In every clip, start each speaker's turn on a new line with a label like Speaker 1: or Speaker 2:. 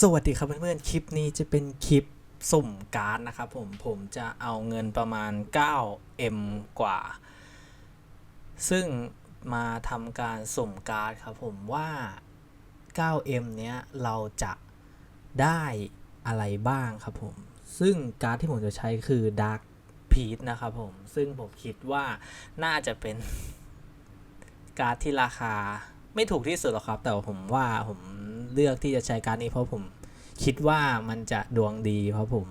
Speaker 1: สวัสดีครับเพื่อนๆ คลิปนี้จะเป็นคลิปสุ่มการ์ดนะครับผม ผมจะเอาเงินประมาณ 9M กว่า ซึ่งมาทำการสุ่มการ์ดครับผมว่า 9M เนี้ยเราจะได้อะไรบ้างครับผม ซึ่งการ์ดที่ผมจะใช้คือ Dark p e a c นะครับผม ซึ่งผมคิดว่าน่าจะเป็นการ์ดที่ราคาไม่ถูกที่สุดหรอกครับ แต่ผมว่าผม เลือกที่จะใช้การนี้เพราะผมคิดว่ามันจะดวงดีเพราะผม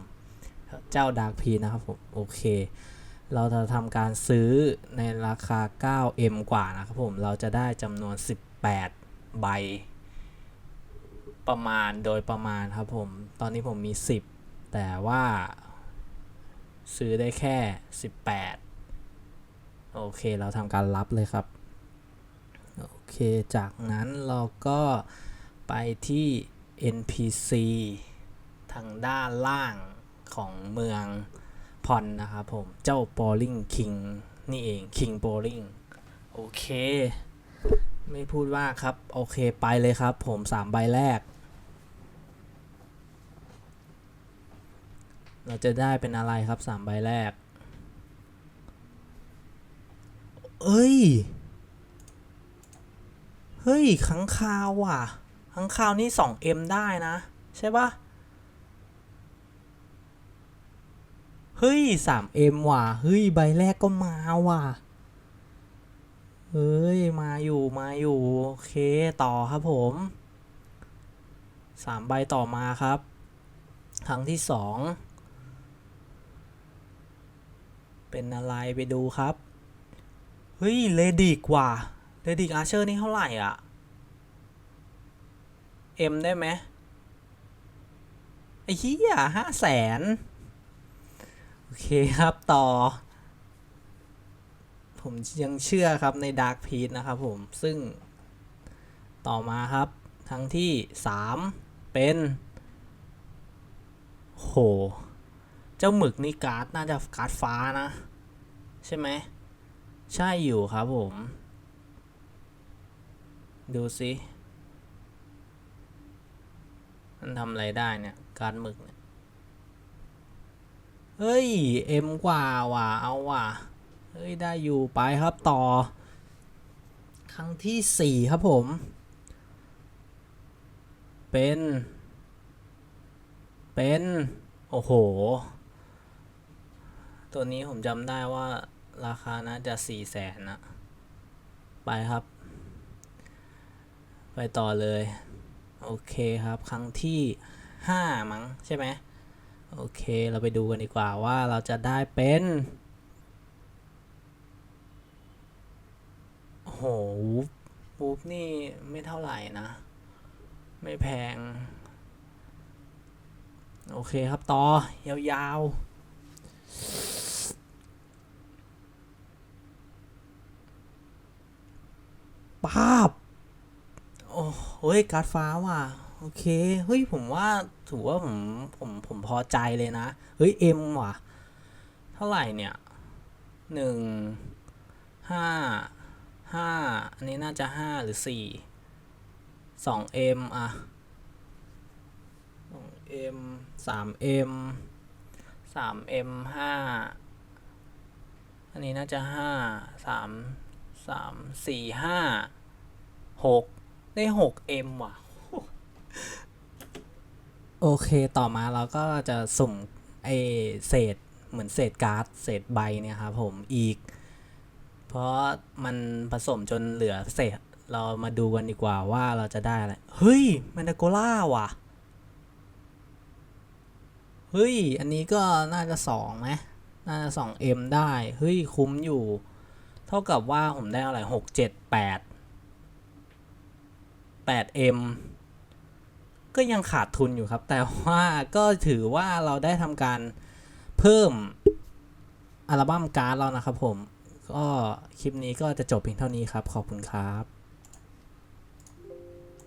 Speaker 1: เจ้าดาร์กพีนะครับผม โอเค เราจะทำการซื้อในราคา 9M กว่านะครับผม เราจะได้จำนวน 18 ใบ ประมาณโดยประมาณครับผม ตอนนี้ผมมี 10 แต่ว่าซื้อได้แค่ 18 โอเค เราทำการรับเลยครับ โอเค จากนั้นเราก็ ไปที่ NPC ทางด้านล่างของเมืองพอนนะครับผม เจ้า Bowling King นี่เอง King Bowling โอเค ไม่พูดว่าครับ โอเคไปเลยครับผม 3 ใบแรก เราจะได้เป็นอะไรครับ 3 ใบแรก เอ้ย เฮ้ยขังคาวว่ะ ขังคาวนี่ 2M ได้นะ ใช่ปะเฮ้ย 3M ว่ะ เฮ้ย ใบแรกก็มาว่ะ เฮ้ย มาอยู่ มาอยู่ โอเค ต่อครับผม 3 ใบต่อมาครับ ครั้งที่ 2 เป็นอะไรไปดูครับ เฮ้ย เลดิกว่ะเรดิกอาเชอร์นี่เท่าไหร่อะ เอ็มได้ไหมไอ้เหี้ยห้าแสนโอเคครับต่อ ผมยังเชื่อครับในดาร์กพี e นะครับผม ซึ่งต่อมาครับ ทั้งที่ 3 เป็น โห เจ้าหมึกนี่การ์ดน่าจะการ์ดฟ้านะ ใช่ไหม ใช่อยู่ครับผม ดูสิ มันทำอะไรได้เนี่ย การหมึกเนี่ยเฮ้ยเอ็มกว่าว่ะเอาว่ะเฮ้ยได้อยู่ไปครับต่อ ครั้งที่สี่ครับผม เป็น เป็น โอ้โห ตัวนี้ผมจำได้ว่าราคาน่าจะสี่แสนนะ ไปครับ ไปต่อเลย โอเคครับ ครั้งที่ห้ามั้งใช่ไหมโอเค เราไปดูกันดีกว่าว่าเราจะได้เป็นโอ้โหวูฟนี่ไม่เท่าไหร่นะ ไม่แพง โอเคครับ ต่อ ยาวๆป้าบ อ้เฮ้ยการ์ดฟ้าว่ะโอเคเฮ้ยผมว่าถือว่าผมผมผมพอใจเลยนะ เฮ้ยเอ็มว่ะ เท่าไหร่เนี่ยหนึ่งห้าห้าอันนี้น่าจะห้าหรือสี่สองเอ็มอะสองเอ็มสามเอ็มสามเอ็มห้าอันนี้น่าจะห้าสามสามสี่ห้าหก ได้ 6M ว่ะ โอเคต่อมาเราก็จะสุ่มไอเศษเหมือนเศษการ์ดเศษใบเนี่ยครับผมอีก เพราะมันผสมจนเหลือเศษเรามาดูกันดีกว่าว่าเราจะได้อะไร เฮ้ยแมนดาโกล่าว่ะ เฮ้ย อันนี้ก็น่าจะสองไหมน่าจะสองเอ็มได้ เฮ้ย คุ้มอยู่ เท่ากับว่าผมได้อะไรหกเจ็ดแปด 8M ก็ยังขาดทุนอยู่ครับ แต่ว่าก็ถือว่าเราได้ทำการเพิ่มอัลบั้มการ์ดแล้วนะครับผม ก็คลิปนี้ก็จะจบเพียงเท่านี้ครับ ขอบคุณครับ